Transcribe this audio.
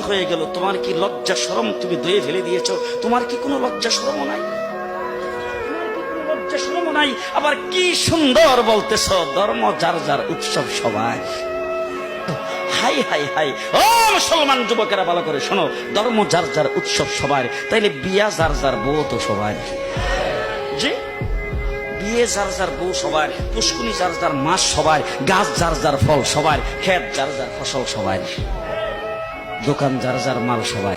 হয়ে গেল। তোমার কি লজ্জা শরম তুমি দয়ে ফেলে দিয়েছ? তোমার কি কোনো লজ্জা শরম নাই? নাই? আবার কি সুন্দর বলতেছ, ধর্ম যার যার উৎসব সবাই। High high high. ও মুসলমান যুবকেরা, ভালো করে শোনো, ধর্ম যার যার উৎসব সবার তাইলে বিয়া যার যার বউ তো সবার জি? বিয়ে যার যার বউ সবার পুষ্কুনি যার যার মাস সবার গাছ যার যার ফল সবার ক্ষেত যার যার ফসল সবার দোকান যার যার মাল সবার